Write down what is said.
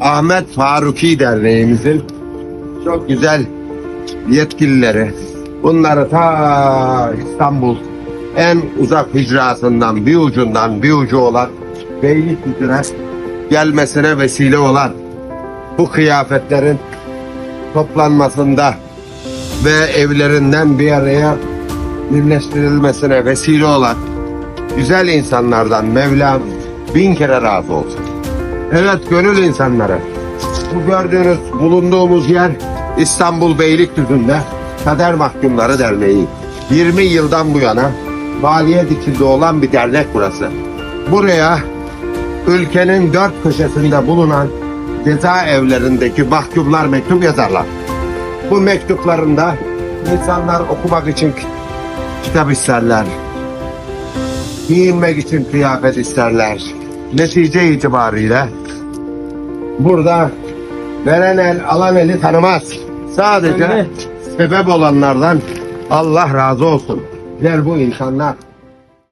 Ahmet Faruki Derneğimizin çok güzel yetkilileri bunları ta İstanbul en uzak hicrasından bir ucundan bir ucu olan Beylikdüzü'ne gelmesine vesile olan bu kıyafetlerin toplanmasında ve evlerinden bir araya birleştirilmesine vesile olan güzel insanlardan Mevlam bin kere razı olsun. Evet gönül insanları. Bu gördüğünüz bulunduğumuz yer İstanbul Beylikdüzü'nde Kader Mahkumları Derneği. 20 yıldan bu yana faaliyet içinde olan bir dernek burası. Buraya ülkenin dört köşesinde bulunan cezaevlerindeki mahkumlar mektup yazarlar. Bu mektuplarında insanlar okumak için ki- kitap isterler. Giyinmek için kıyafet isterler. Netice itibariyle burada veren el alan eli tanımaz. Sadece sebep olanlardan Allah razı olsun. Der bu insanlar